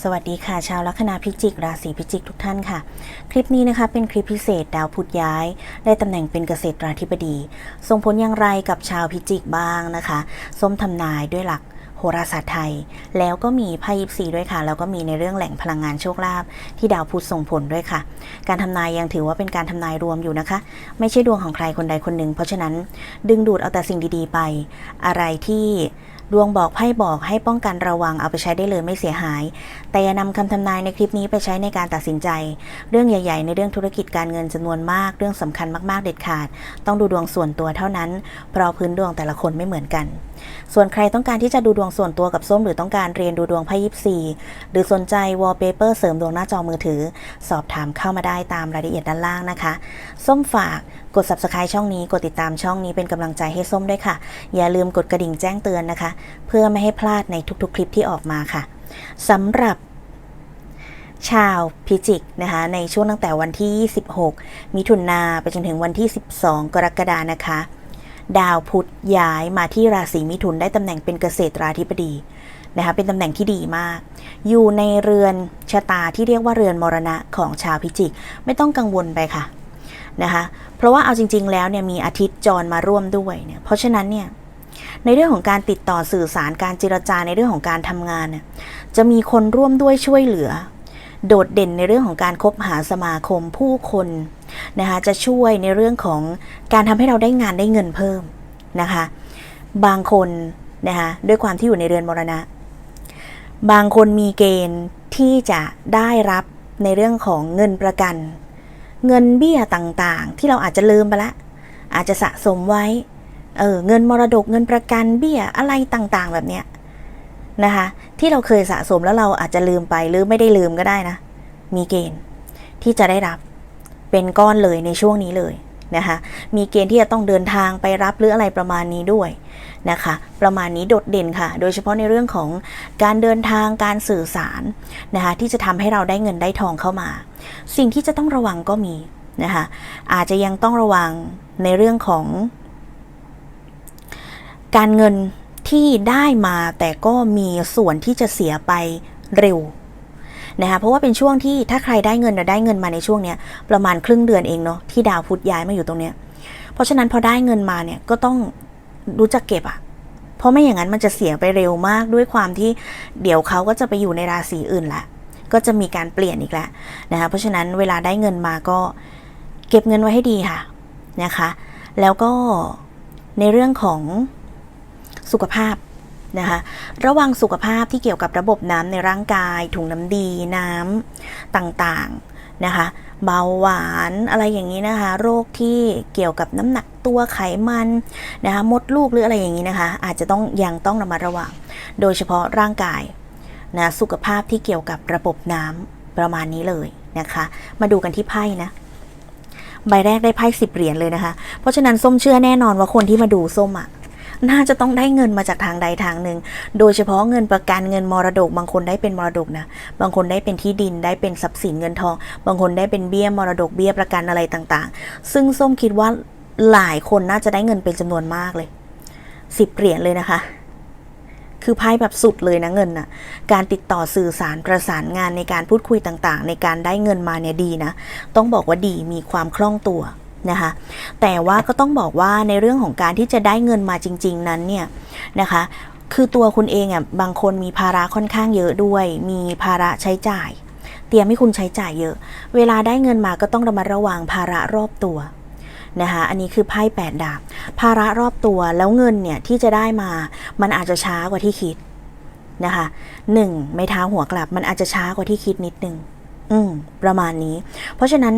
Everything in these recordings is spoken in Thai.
สวัสดีค่ะ ชาวลัคนาพิจิก ราศีพิจิกทุกท่านค่ะ คลิปนี้นะคะเป็นคลิปพิเศษดาวพุธย้าย ได้ตำแหน่งเป็นเกษตราธิบดี ส่งผลอย่างไรกับชาวพิจิกบ้างนะคะส้มทำนายด้วยหลักโหราศาสตร์ไทย แล้วก็มีไพ่ยิปซีด้วยค่ะ แล้วก็มีในเรื่องแหล่งพลังงานโชคลาภที่ดาวพุธส่งผลด้วยค่ะ การทำนายยังถือว่าเป็นการทำนายรวมอยู่นะคะ ไม่ใช่ดวงของใครคนใดคนหนึ่ง เพราะฉะนั้นดึงดูดเอาแต่สิ่งดีๆไป อะไรที่ ดวงบอกไพ่บอกให้ป้องกันระวังเอาไปใช้ได้เลยไม่เสียหาย แต่อย่านำคำทำนายในคลิปนี้ไปใช้ในการตัดสินใจ เรื่องใหญ่ ๆ ในเรื่องธุรกิจการเงินจำนวนมาก เรื่องสำคัญมากๆเด็ดขาด ต้องดูดวงส่วนตัวเท่านั้น เพราะพื้นดวงแต่ละคนไม่เหมือนกัน ส่วนใครต้องการที่จะดูดวงส่วนตัวกับส้มหรือต้องการเรียนดูดวงไพ่ยิปซีหรือสนใจวอลเปเปอร์เสริมดวงหน้าจอมือถือ สอบถามเข้ามาได้ตามรายละเอียดด้านล่างนะคะ ส้มฝากกด subscribe ช่องนี้กดติดตามช่องนี้เป็นกำลังใจให้ส้มด้วยค่ะ อย่าลืมกดกระดิ่งแจ้งเตือนนะคะ เพื่อไม่ให้พลาดในทุกๆ คลิปที่ออกมาค่ะสำหรับชาวพิจิกนะคะในช่วงตั้งแต่วันที่26มิถุนาไปจนถึงวันที่ 12 กรกฎานะคะ ดาวพุธย้ายมาที่ราศีมิถุนได้ตำแหน่งเป็นเกษตราธิบดีนะคะเป็นตำแหน่งที่ดีมาก อยู่ในเรือนชะตาที่เรียกว่าเรือนมรณะของชาวพิจิก ไม่ต้องกังวลไปค่ะนะคะเพราะว่าเอาจริง ๆ แล้วเนี่ยมีอาทิตย์จรมาร่วมด้วยเนี่ยเพราะฉะนั้นเนี่ยในเรื่องของการติดต่อสื่อสารการเจรจาในเรื่องของการทำงานเนี่ยจะมีคนร่วมด้วยช่วยเหลือ โดดเด่นในเรื่องของการคบหาสมาคมผู้คน นะคะจะช่วยในเรื่องของการทำให้เราได้งานได้เงินเพิ่มนะคะ บางคนนะคะด้วยความที่อยู่ในเรือนมรณะ บางคนมีเกณฑ์ที่จะได้รับในเรื่องของเงินประกัน เงินเบี้ยต่างๆ ที่เราอาจจะลืมไปละ อาจจะสะสมไว้เออเงินมรดกเงินประกันเบี้ยอะไรต่างๆ แบบเนี้ยนะคะที่เราเคยสะสมแล้วเราอาจจะลืมไปหรือไม่ได้ลืมก็ได้นะ มีเกณฑ์ที่จะได้รับ เป็นก้อนเลยในช่วงนี้เลยนะคะ มีเกณฑ์ที่จะต้องเดินทางไปรับหรืออะไรประมาณนี้ด้วยนะคะ ประมาณนี้โดดเด่นค่ะ โดยเฉพาะในเรื่องของการเดินทางการสื่อสารนะคะที่จะทำให้เราได้เงินได้ทองเข้ามา สิ่งที่จะต้องระวังก็มีนะคะอาจจะยังต้องระวังในเรื่องของ การเงินที่ได้มาแต่ก็มีส่วนที่จะเสียไปเร็ว นะคะเพราะว่าเป็นช่วงที่ถ้าใครได้เงินจะได้เงินมาในช่วงเนี้ยประมาณครึ่งเดือนเองเนาะที่ดาวพุธย้ายมาอยู่ตรงเนี้ยเพราะฉะนั้นพอได้เงินมาเนี่ยก็ต้องรู้จักเก็บอะเพราะไม่อย่างนั้นมันจะเสียไปเร็วมากด้วยความที่เดี๋ยวเขาก็จะไปอยู่ในราศีอื่นละก็จะมีการเปลี่ยนอีกแล้วนะคะเพราะฉะนั้นเวลาได้เงินมาก็เก็บเงินไว้ให้ดีค่ะนะคะ แล้วก็ในเรื่องของสุขภาพ นะคะระวังสุขภาพที่เกี่ยวกับระบบน้ำในร่างกาย ถุงน้ำดีน้ำต่างๆนะคะเบาหวานอะไรอย่างนี้นะคะ โรคที่เกี่ยวกับน้ำหนักตัวไขมันนะคะมดลูกหรืออะไรอย่างนี้นะคะ อาจจะต้องยังต้องระมัดระวัง โดยเฉพาะร่างกายนะสุขภาพที่เกี่ยวกับระบบน้ำประมาณนี้เลยนะคะ มาดูกันที่ไพ่นะใบแรกได้ไพ่สิบเหรียญเลยนะคะ เพราะฉะนั้นส้มเชื่อแน่นอนว่าคนที่มาดูส้มอะ่ะ น่าจะต้องได้เงินมาจากทางใดทางหนึ่ง โดยเฉพาะเงินประกันเงินมรดก บางคนได้เป็นมรดกนะ บางคนได้เป็นที่ดินได้เป็นทรัพย์สินเงินทอง บางคนได้เป็นเบี้ยมรดกเบี้ยประกันอะไรต่างๆ ซึ่งส้มคิดว่าหลายคนน่าจะได้เงินเป็นจำนวนมากเลยสิบเหรียญเลยนะคะ คือไพ่แบบสุดเลยนะเงินน่ะ การติดต่อสื่อสารประสานงานในการพูดคุยต่างๆ ในการได้เงินมาเนี่ยดีนะ ต้องบอกว่าดีมีความคล่องตัว นะคะ แต่ว่าก็ต้องบอกว่าในเรื่องของการที่จะได้เงินมาจริง ๆ นั้นเนี่ยนะคะ คือตัวคุณเองอะบางคนมีภาระค่อนข้างเยอะด้วย มีภาระใช้จ่าย เตรียมให้คุณใช้จ่ายเยอะ เวลาได้เงินมาก็ต้องระมัดระวังภาระรอบตัวนะคะอันนี้คือไพ่แปดดาบ ภาระรอบตัวแล้วเงินเนี่ยที่จะได้มา มันอาจจะช้ากว่าที่คิดนะคะหนึ่งไม่เท้าหัวกลับ มันอาจจะช้ากว่าที่คิดนิดนึง อืมประมาณนี้ เพราะฉะนั้น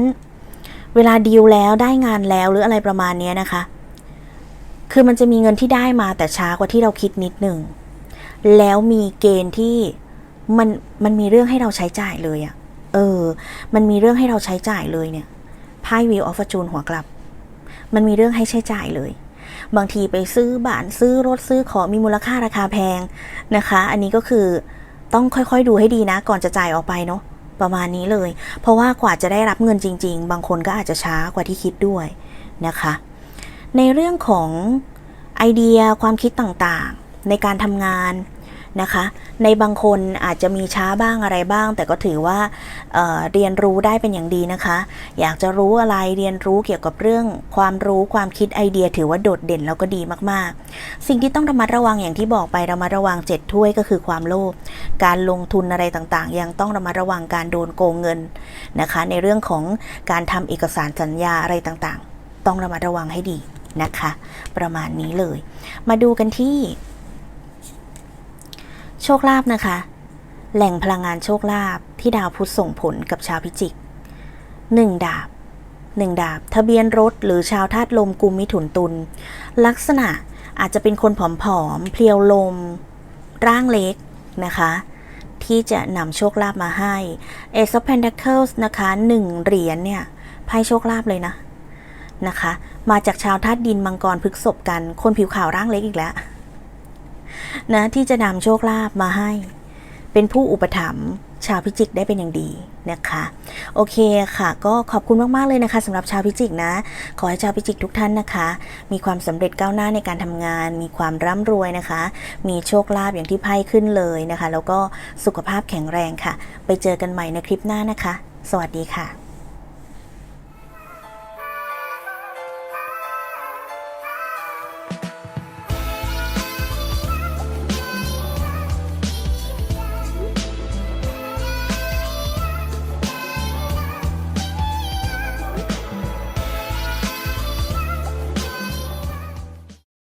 เวลาดีลแล้วได้งานแล้วหรืออะไรประมาณนี้นะคะ คือมันจะมีเงินที่ได้มาแต่ช้ากว่าที่เราคิดนิดหนึ่ง แล้วมีเกณฑ์ที่มันมันมีเรื่องให้เราใช้จ่ายเลยอะ่ะ เออ มันมีเรื่องให้เราใช้จ่ายเลยเนี่ยไพ่วิวออฟฟจูนหัวกลับ มันมีเรื่องให้ใช้จ่ายเลย บางทีไปซื้อบ้านซื้อรถซื้อของมีมูลค่าราคาแพงนะคะ อันนี้ก็คือต้องค่อยๆดูให้ดีนะ ก่อนจะจ่ายออกไปเนาะ ประมาณนี้เลย เพราะว่ากว่าจะได้รับเงินจริง ๆ บางคนก็อาจจะช้ากว่าที่คิดด้วยนะคะ ในเรื่องของไอเดียความคิดต่างๆ ในการทำงาน นะคะ ในบางคนอาจจะมีช้าบ้างอะไรบ้าง แต่ก็ถือว่าเเรียนรู้ได้เป็นอย่างดีนะคะ อยากจะรู้อะไรเรียนรู้เกี่ยวกับเรื่องความรู้ความคิดไอเดีย ถือว่าโดดเด่นแล้วก็ดีมากๆ สิ่งที่ต้องระมัดระวังอย่างที่บอกไประมัดระวังเจ็ดถ้วยก็คือความโลภการลงทุนอะไรต่างๆ ยังต้องระมัดระวังการโดนโกงเงินนะคะ ในเรื่องของการทำเอกสารสัญญาอะไรต่างๆ ต้องระมัดระวังให้ดีนะคะ ประมาณนี้เลย มาดูกันที่ โชคลาภนะคะ แหล่งพลังงานโชคลาภที่ดาวพุธส่งผลกับชาวพิจิกหนึ่งดาบหนึ่งดาบ ทะเบียนรถหรือชาวธาตุลมกุมมิถุนตุล ลักษณะอาจจะเป็นคนผอมๆเพลียวลม ร่างเล็กนะคะ ที่จะนำโชคลาภมาให้ Ace of Pentacles นะคะหนึ่งเหรียญเนี่ยไพ่โชคลาภเลยนะนะคะ มาจากชาวธาตุดินมังกรพฤกษบกัน คนผิวขาวร่างเล็กอีกแล้ว นะที่จะนำโชคลาภมาให้ เป็นผู้อุปถัมภ์ชาวพิจิกได้เป็นอย่างดีนะคะ โอเคค่ะ ก็ขอบคุณมากๆเลยนะคะสำหรับชาวพิจิกนะ ขอให้ชาวพิจิกทุกท่านนะคะ มีความสำเร็จก้าวหน้าในการทำงาน มีความร่ำรวยนะคะ มีโชคลาภอย่างที่ไพ่ขึ้นเลยนะคะ แล้วก็สุขภาพแข็งแรงค่ะ ไปเจอกันใหม่ในคลิปหน้านะคะ สวัสดีค่ะ